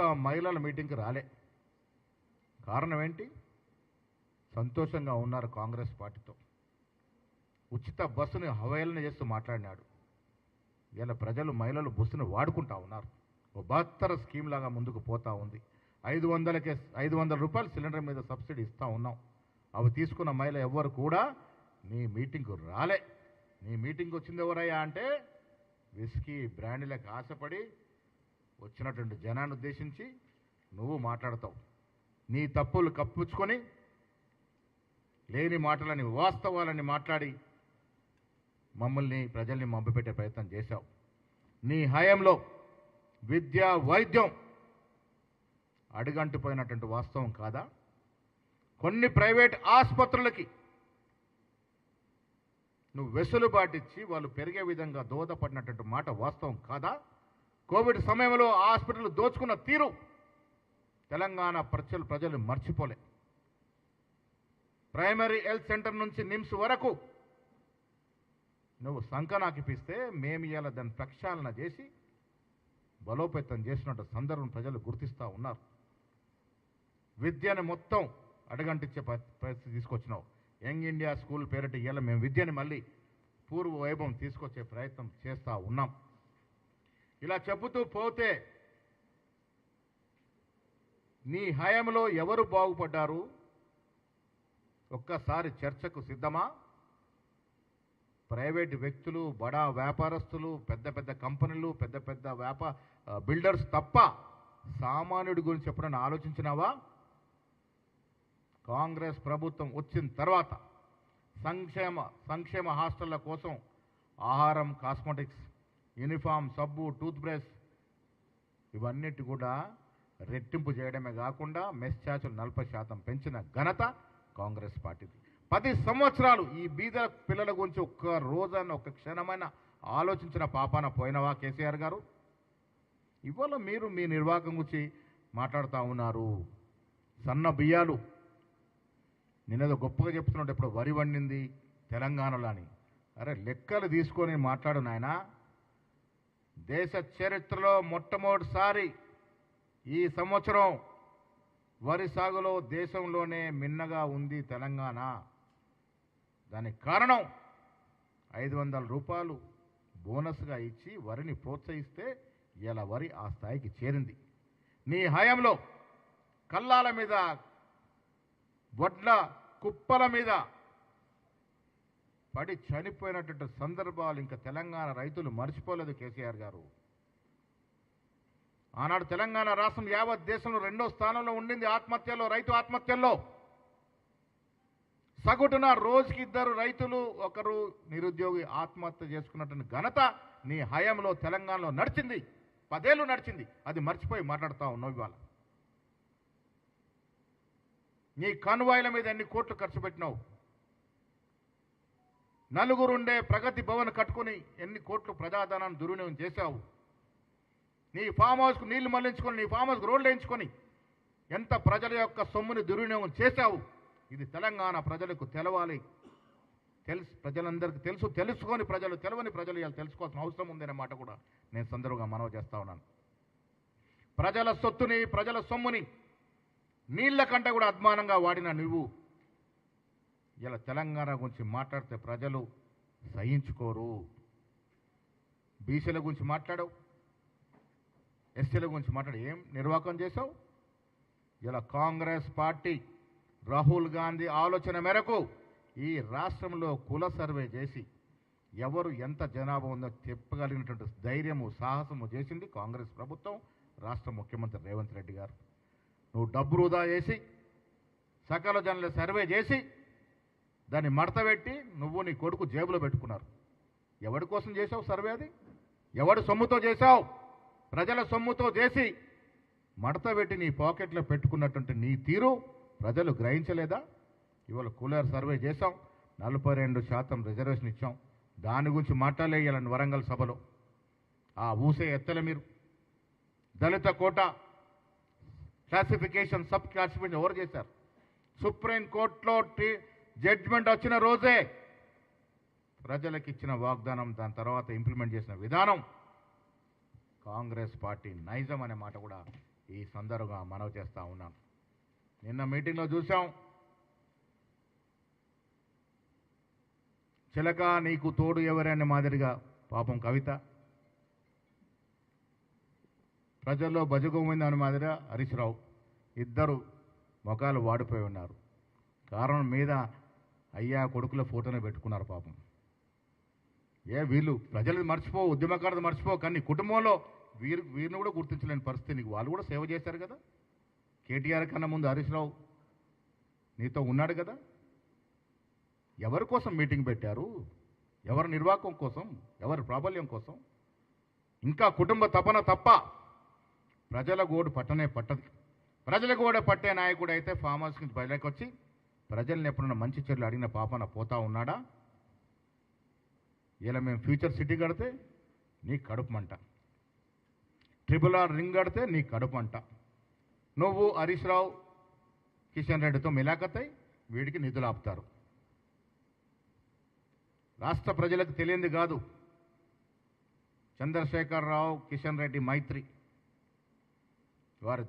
మహిళల మీటింగ్కి రాలే. కారణం ఏంటి? సంతోషంగా ఉన్నారు కాంగ్రెస్ పార్టీతో. ఉచిత బస్సుని హవేళన చేస్తూ మాట్లాడినాడు. ఇలా ప్రజలు మహిళలు బస్సును వాడుకుంటా ఉన్నారు. ఓ బహత్తర స్కీమ్ లాగా ముందుకు పోతా ఉంది. ఐదు వందలకే ఐదు వందల రూపాయలు సిలిండర్ మీద సబ్సిడీ ఇస్తూ ఉన్నాం. అవి తీసుకున్న మహిళ ఎవ్వరు కూడా నీ మీటింగ్కు రాలే. నీ మీటింగ్కి వచ్చింది ఎవరయ్యా అంటే విస్కీ బ్రాండ్లకు ఆశపడి వచ్చినటువంటి జనాన్ని ఉద్దేశించి నువ్వు మాట్లాడతావు. నీ తప్పులు కప్పించుకొని లేని మాటలని వాస్తవాలని మాట్లాడి మమ్మల్ని ప్రజల్ని మభ్యపెట్టే ప్రయత్నం చేశావు. నీ హయాంలో విద్య వైద్యం అడుగంటిపోయినటువంటి వాస్తవం కాదా? కొన్ని ప్రైవేట్ ఆసుపత్రులకి నువ్వు వెసులుబాటిచ్చి వాళ్ళు పెరిగే విధంగా దోహదపడినటువంటి మాట వాస్తవం కాదా? కోవిడ్ సమయంలో హాస్పిటల్ దోచుకున్న తీరు తెలంగాణ ప్రజలు ప్రజలు మర్చిపోలే. ప్రైమరీ హెల్త్ సెంటర్ నుంచి నిమ్స్ వరకు నువ్వు సంకనాకిపిస్తే మేము ఇలా దాన్ని ప్రక్షాళన చేసి బలోపేతం చేసినట్టు సందర్భం ప్రజలు గుర్తిస్తూ ఉన్నారు. విద్యను మొత్తం అడగంటించే ప- పరిస్థితి తీసుకొచ్చినావు. యంగ్ ఇండియా స్కూల్ పేరిట ఇవాళ మేము విద్యని మళ్ళీ పూర్వ వైభవం తీసుకొచ్చే ప్రయత్నం చేస్తూ ఉన్నాం. ఇలా చెబుతూ పోతే నీ హయాంలో ఎవరు బాగుపడ్డారు? ఒక్కసారి చర్చకు సిద్ధమా? ప్రైవేట్ వ్యక్తులు బడా వ్యాపారస్తులు పెద్ద పెద్ద కంపెనీలు పెద్ద పెద్ద వ్యాపా బిల్డర్స్ తప్ప సామాన్యుడి గురించి ఎప్పుడైనా ఆలోచించినావా? కాంగ్రెస్ ప్రభుత్వం వచ్చిన తర్వాత సంక్షేమ సంక్షేమ హాస్టళ్ళ కోసం ఆహారం కాస్మెటిక్స్ యూనిఫామ్ సబ్బు టూత్ బ్రష్ ఇవన్నిటి కూడా రెట్టింపు చేయడమే కాకుండా మెస్ ఛార్జీలు నలభై శాతం పెంచిన ఘనత కాంగ్రెస్ పార్టీది. పది సంవత్సరాలు ఈ బీద పిల్లల గురించి ఒక్క రోజన్న ఒక్క క్షణమైన ఆలోచించిన పాపాన పోయినవా కేసీఆర్ గారు? ఇవాళ మీరు మీ నిర్వాహకం గురించి మాట్లాడుతూ ఉన్నారు. సన్న బియ్యాలు. నేనేదో గొప్పగా చెప్తున్నాడు ఇప్పుడు వరి వండింది తెలంగాణలో అని. అరే లెక్కలు తీసుకొని మాట్లాడు నాయనా. దేశ చరిత్రలో మొట్టమొదటిసారి ఈ సంవత్సరం వరి సాగులో దేశంలోనే మిన్నగా ఉంది తెలంగాణ. దానికి కారణం ఐదు వందల రూపాయలు బోనస్గా ఇచ్చి వరిని ప్రోత్సహిస్తే ఇలా వరి ఆ స్థాయికి చేరింది. నీ హయాంలో కల్లాల మీద వడ్ల కుప్పల మీద పడి చనిపోయినటువంటి సందర్భాలు ఇంకా తెలంగాణ రైతులు మర్చిపోలేదు కేసీఆర్ గారు. ఆనాడు తెలంగాణ రాష్ట్రం యావత్ దేశంలో రెండో స్థానంలో ఉండింది ఆత్మహత్యలో రైతు ఆత్మహత్యల్లో. సగటున రోజుకి ఇద్దరు రైతులు ఒకరు నిరుద్యోగి ఆత్మహత్య చేసుకున్నటువంటి ఘనత నీ హయాంలో తెలంగాణలో నడిచింది. పదేళ్ళు నడిచింది. అది మర్చిపోయి మాట్లాడుతూ ఉన్నావు ఇవాళ. నీ కనువాయిల మీద ఎన్ని కోట్లు ఖర్చు పెట్టినావు? నలుగురుండే ప్రగతి భవన్ కట్టుకుని ఎన్ని కోట్లు ప్రజాధనాన్ని దుర్వినియోగం చేశావు? నీ ఫామ్ హౌస్కు నీళ్ళు మళ్ళించుకొని నీ ఫామ్ హౌస్కు రోడ్లు వేయించుకొని ఎంత ప్రజల యొక్క సొమ్ముని దుర్వినియోగం చేశావు? ఇది తెలంగాణ ప్రజలకు తెలవాలి. తెలుసు ప్రజలందరికీ తెలుసు. తెలుసుకొని ప్రజలు తెలవని ప్రజలు ఇలా తెలుసుకోవాల్సిన అవసరం ఉందనే మాట కూడా నేను సందర్భంగా మనవి చేస్తా ఉన్నాను. ప్రజల సొత్తుని ప్రజల సొమ్ముని నీళ్ళ కంటే కూడా అద్మానంగా వాడిన నువ్వు. ఇలా తెలంగాణ గురించి మాట్లాడితే ప్రజలు సహించుకోరు. బీసీల గురించి మాట్లాడవు. ఎస్సీల గురించి మాట్లాడు ఏం నిర్వాహకం చేశావు? ఇలా కాంగ్రెస్ పార్టీ రాహుల్ గాంధీ ఆలోచన మేరకు ఈ రాష్ట్రంలో కుల సర్వే చేసి ఎవరు ఎంత జనాభా ఉందో చెప్పగలిగినటువంటి ధైర్యము సాహసము చేసింది కాంగ్రెస్ ప్రభుత్వం రాష్ట్ర ముఖ్యమంత్రి రేవంత్ రెడ్డి గారు. నువ్వు డబ్బు వృధా చేసి సకల జనుల సర్వే చేసి దాన్ని మడత పెట్టి నువ్వు నీ కొడుకు జేబులో పెట్టుకున్నారు. ఎవడి కోసం చేసావు సర్వే అది? ఎవడి సొమ్ముతో చేశావు? ప్రజల సొమ్ముతో చేసి మడత పెట్టి నీ పాకెట్లో పెట్టుకున్నటువంటి నీ తీరు ప్రజలు గ్రహించలేదా? ఇవాళ కూలర్ సర్వే చేసాం నలభై రెండు శాతం రిజర్వేషన్ ఇచ్చాం. దాని గురించి మాట్లాడలేయాలని వరంగల్ సభలో. ఆ ఊసే ఎత్తలే మీరు. దళిత కోట క్లాసిఫికేషన్ సబ్ క్లాసిఫికేషన్ ఎవరు చేశారు? సుప్రీం కోర్టులో జడ్జ్మెంట్ వచ్చిన రోజే ప్రజలకు ఇచ్చిన వాగ్దానం దాని తర్వాత ఇంప్లిమెంట్ చేసిన విధానం. కాంగ్రెస్ పార్టీ నైజం అనే మాట కూడా ఈ సందర్భంగా మనవి చేస్తా ఉన్నాను నిన్న మీటింగ్లో చూసాం చిలక నీకు తోడు ఎవరని మాదిరిగా పాపం కవిత. ప్రజల్లో బజగోమైంది అని మాదిరిగా హరీష్ రావు. ఇద్దరు ముఖాలు వాడిపోయి ఉన్నారు. కారణం మీద అయ్యా కొడుకుల ఫోటోనే పెట్టుకున్నారు పాపం. ఏ వీళ్ళు ప్రజలు మర్చిపో ఉద్యమకారులు మర్చిపో కానీ కుటుంబంలో వీరు వీరిని కూడా గుర్తించలేని పరిస్థితి. నీకు వాళ్ళు కూడా సేవ చేశారు కదా? కేటీఆర్ కన్నా ముందు హరీష్ రావు నీతో ఉన్నాడు కదా? ఎవరి కోసం మీటింగ్ పెట్టారు? ఎవరి నిర్వాహకం కోసం? ఎవరి ప్రాబల్యం కోసం? ఇంకా కుటుంబ తపన తప్ప ప్రజల గోడు పట్టనే పట్టదు. ప్రజల గోడ పట్టే నాయకుడు అయితే ఫామ్ హౌస్ నుంచి బయటకు వచ్చి ప్రజల్ని ఎప్పుడన్నా మంచి చెర్లు అడిగిన పాపన పోతా ఉన్నాడా? ఇలా మేము ఫ్యూచర్ సిటీ కడితే నీ కడుపు మంట. ట్రిపుల్ ఆర్ రింగ్ కడితే నీ కడుపు అంట నువ్వు హరీష్ రావు కిషన్ రెడ్డితో మిలాఖతై వీడికి నిధులు ఆపుతారు. రాష్ట్ర ప్రజలకు తెలియంది కాదు. చంద్రశేఖర్ రావు కిషన్ రెడ్డి మైత్రి. వారి